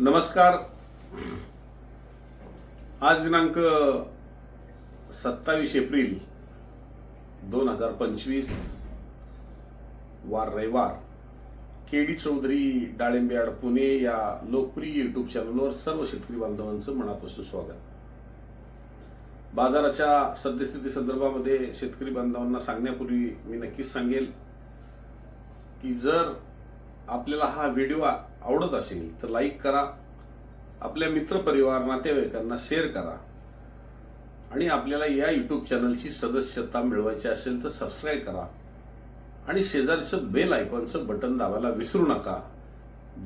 नमस्कार. आज दिनांक सत्तावीस एप्रिल दोन हजार पंचवीस वार रविवार. के डी चौधरी डाळिंबयाड पुणे या लोकप्रिय युट्यूब चॅनलवर सर्व शेतकरी बांधवांचं मनापासून स्वागत. बाजाराच्या सद्यस्थिती संदर्भामध्ये शेतकरी बांधवांना सांगण्यापूर्वी मी नक्कीच सांगेल की जर आपल्याला हा व्हिडिओ आवडत असेल तर लाईक करा. आपल्या मित्रपरिवार नातेवाईकांना शेअर करा. आणि आपल्याला या यूट्यूब चॅनलची सदस्यता मिळवायची असेल तर सबस्क्राईब करा. आणि शेजारचं बेल आयकॉनचं बटन दाबायला विसरू नका.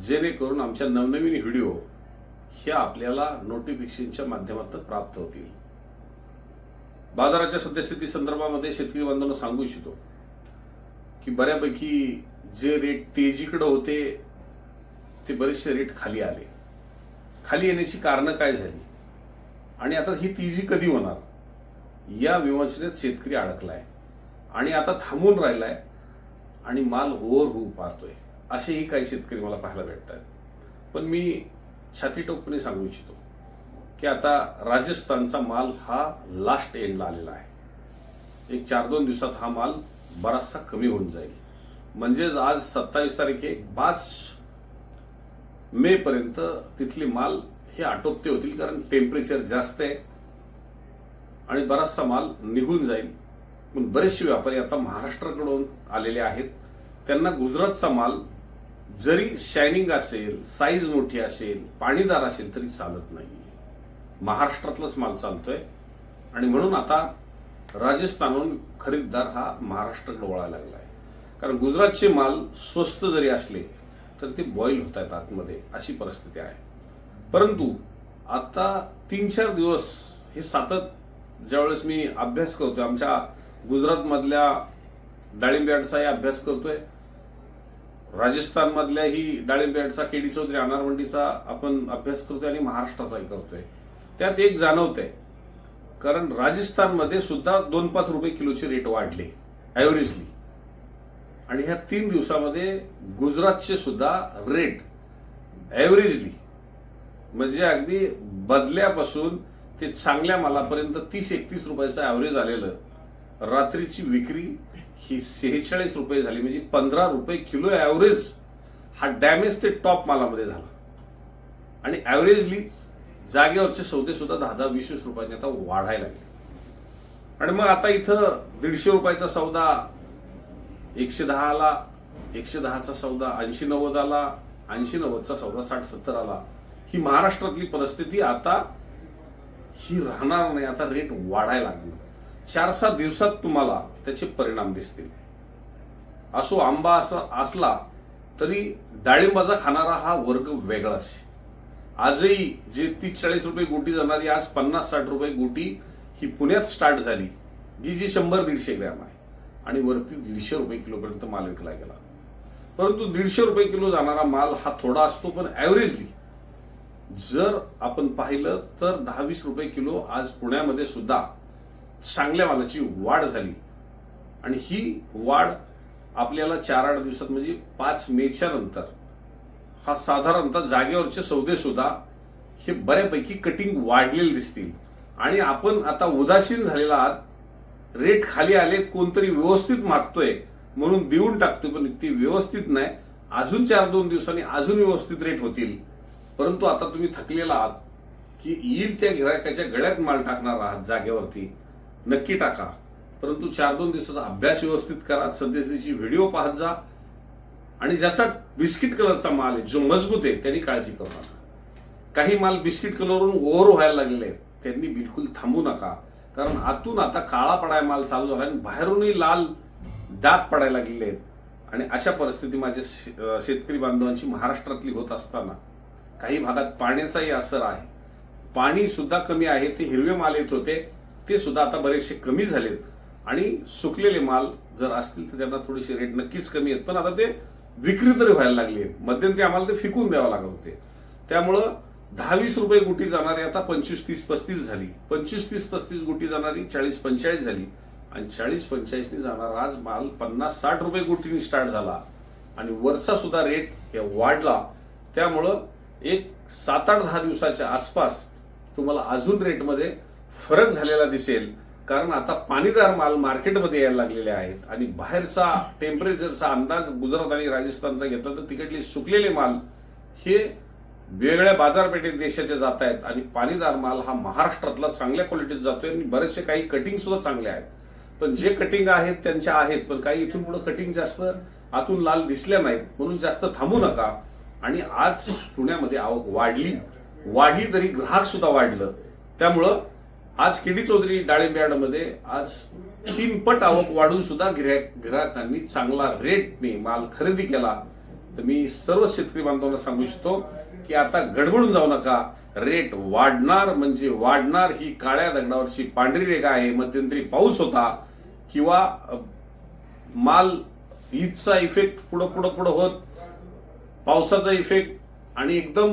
जेणेकरून आमच्या नवनवीन व्हिडिओ ह्या आपल्याला नोटिफिकेशनच्या माध्यमातून प्राप्त होतील. बाजाराच्या सद्यस्थिती संदर्भामध्ये शेतकरी बांधवांना सांगू इच्छितो की बऱ्यापैकी जे रेट तेजीकडे होते ते बरेचसे रेट खाली आले. खाली येण्याची कारणं काय झाली? आणि आता ही तेजी कधी होणार? या विवंचनेत शेतकरी अडकलाय. आणि आता थांबून राहिलाय आणि माल ओव्हर होऊ पाहतोय. असेही काही शेतकरी मला पाहायला भेटत आहेत पण मी छाती टोकपणे सांगू इच्छितो की आता राजस्थानचा माल हा लास्ट एंडला आलेला आहे. एक चार दोन दिवसात हा माल बराचसा कमी होऊन जाईल. म्हणजेच आज सत्तावीस तारीख पाच मे पर्यंत तिथली माल हे आटोपते होतील कारण टेम्परेचर जास्त आहे. आणि बराचसा माल निघून जाईल. पण बरेचसे व्यापारी आता महाराष्ट्राकडून आलेले आहेत. त्यांना गुजरातचा माल जरी शायनिंग असेल साईज मोठी असेल पाणीदार असेल तरी चालत नाही महाराष्ट्रातलाच माल चालतोय. आणि म्हणून आता राजस्थानहून खरीददार हा महाराष्ट्राकडे वळायला लागला आहे कारण गुजरातचे माल स्वस्त जरी असले तर ते बॉईल होत आहेत आतमध्ये अशी परिस्थिती आहे. परंतु आता तीन चार दिवस हे सातत ज्यावेळेस मी अभ्यास करतोय आमच्या गुजरातमधल्या डाळिंब यार्डचाही अभ्यास करतोय. राजस्थानमधल्याही डाळिंब यार्डचा केडी चौधरी अनारवंडीचा आपण अभ्यास करतोय आणि महाराष्ट्राचाही करतोय. त्यात एक जाणवतंय कारण राजस्थानमध्ये सुद्धा दोन पाच रुपये किलोचे रेट वाढले ॲव्हरेजली आणि ह्या तीन दिवसामध्ये गुजरातचे सुद्धा रेट ॲव्हरेजली म्हणजे अगदी बदल्यापासून ते चांगल्या मालापर्यंत तीस एकतीस रुपयाचं ॲव्हरेज आलेलं. रात्रीची विक्री ही सेहेचाळीस रुपये झाली म्हणजे पंधरा रुपये किलो ॲव्हरेज हा डॅमेज ते टॉप मालामध्ये झाला. आणि ॲव्हरेजली जागेवरचे सौदे सुद्धा दहा दहा वीस वीस रुपयांनी आता वाढायला लागले. आणि मग आता इथं दीडशे रुपयाचा सौदा एकशे दहा आला एकशे दहाचा सौदा ऐंशी नव्वद आला ऐंशी नव्वदचा सौदा साठ सत्तर आला ही महाराष्ट्रातली परिस्थिती आता ही राहणार नाही. आता रेट वाढायला लागणार चार सात दिवसात तुम्हाला त्याचे परिणाम दिसतील. असो आंबा असा असला तरी डाळिंबाचा खाणारा हा वर्ग वेगळाच आजही जे तीस चाळीस रुपये गोटी जाणारी आज पन्नास साठ रुपये गोटी ही पुण्यात स्टार्ट झाली. जी जी शंभर दीडशे ग्रॅम आहे. आणि वरती दीडशे रुपये किलोपर्यंत माल विकला गेला. परंतु दीडशे रुपये किलो जाणारा माल हा थोडा असतो पण ॲव्हरेजली जर आपण पाहिलं तर दहा वीस रुपये किलो आज पुण्यामध्ये सुद्धा चांगल्या मालाची वाढ झाली. आणि ही वाढ आपल्याला चार आठ दिवसात म्हणजे पाच मेच्या नंतर हा साधारणतः जागेवरचे सौदे सुद्धा हे बऱ्यापैकी कटिंग वाढलेले दिसतील. आणि आपण आता उदासीन झालेला आहात रेट खाली आले कोणतरी व्यवस्थित मागतोय म्हणून देऊन टाकतोय पण ती व्यवस्थित नाही. अजून चार दोन दिवसांनी अजून व्यवस्थित रेट होतील. परंतु आता तुम्ही थकलेला आहात की येईल त्या गिरायकाच्या गळ्यात माल टाकणार आहात जागेवरती. नक्की टाका. परंतु चार दोन दिवसाचा अभ्यास व्यवस्थित करा सध्याची व्हिडिओ पाहत जा. आणि ज्याचा बिस्किट कलरचा माल आहे जो मजबूत आहे त्यांनी काळजी करू नका. काही माल बिस्किट कलरवरून ओव्हर व्हायला लागलेले आहेत. त्यांनी बिलकुल थांबू नका. कारण आतून आता काळा पडाय माल चालू झाला आणि बाहेरूनही लाल डाग पडायला लागलेले आहेत. आणि अशा परिस्थिती माझ्या शे- शेतकरी बांधवांची महाराष्ट्रातली होत असताना काही भागात पाण्याचाही असर आहे. पाणी सुद्धा कमी आहे ते हिरवे माल येत होते ते सुद्धा आता बरेचसे कमी झालेत. आणि सुकलेले माल जर असतील तर त्यांना थोडीशी रेट नक्कीच कमी आहेत. पण आता ते विक्री तरी व्हायला लागली आहे मध्यंतरी आम्हाला ते फिकून द्यावं लागत होते. त्यामुळं दहा वीस रुपये गुटी जाणारी आता पंचवीस तीस पस्तीस झाली. पंचवीस तीस पस्तीस गुटी जाणारी चाळीस पंचेचाळीस झाली. आणि चाळीस पंचेचाळीसनी जाणारा आज माल पन्नास साठ रुपये गुटीने स्टार्ट झाला. आणि वरचा सुद्धा रेट हे वाढला. त्यामुळं एक सात आठ दहा दिवसाच्या आसपास तुम्हाला अजून रेटमध्ये फरक झालेला दिसेल. कारण आता पाणीदार माल मार्केटमध्ये यायला लागलेले आहेत. आणि बाहेरचा टेम्परेचरचा अंदाज गुजरात आणि राजस्थानचा घेतला तर तिकडले सुकलेले माल हे वेगळ्या बाजारपेठेत देशाचे जात आहेत आणि पाणीदार माल हा महाराष्ट्रातला चांगल्या क्वालिटीत जातोय आणि बरेचसे काही कटिंग सुद्धा चांगले आहेत. पण जे कटिंग आहेत त्यांच्या आहेत पण काही इथून पुढे कटिंग जास्त आतून लाल दिसल्या नाहीत म्हणून जास्त थांबू नका. आणि आज पुण्यामध्ये आवक वाढली. वाढली तरी ग्राहक सुद्धा वाढलं. त्यामुळं आज किडी चौधरी डाळिंब यार्डमध्ये आज तीनपट आवक वाढून सुद्धा ग्राहकांनी चांगला रेटने माल खरेदी केला. तर मी सर्व शेतकरी बांधवांना सांगू इच्छितो की आता गडबडून जाऊ नका. रेट वाढणार म्हणजे वाढणार ही काळ्या दगडावरची पांढरी रेखा आहे. मध्यंतरी पाऊस होता किंवा माल ईदचा इफेक्ट पुढं पुढं पुढं होत पावसाचा इफेक्ट आणि एकदम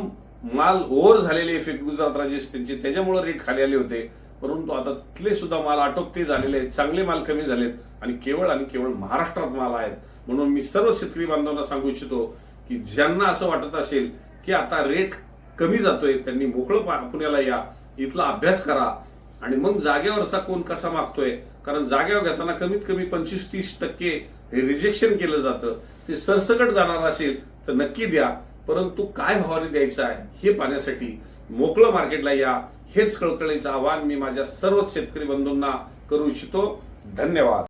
माल ओव्हर झालेले इफेक्ट गुजरात राजस्थानचे त्याच्यामुळे रेट खाली आले होते. परंतु आता तिथले सुद्धा माल आटोपते झालेले आहेत चांगले माल कमी झालेत आणि केवळ आणि केवळ महाराष्ट्रात माल आहेत. म्हणून मी सर्व शेतकरी बांधवांना सांगू इच्छितो की ज्यांना असं वाटत असेल की आता रेट कमी जातोय त्यांनी मोकळं पा- पुण्याला या इथला अभ्यास करा. आणि मग जागेवरचा कोण कसा मागतोय? कारण जागेवर घेताना कमीत कमी पंचवीस तीस टक्के रिजेक्शन केलं जातं. ते सरसकट जाणार असेल तर नक्की द्या. परंतु काय भावाने द्यायचं आहे हे पाहण्यासाठी मोकळं मार्केटला या. हेच कळकळीचं आवाहन मी माझ्या सर्वच शेतकरी बंधूंना करू इच्छितो. धन्यवाद.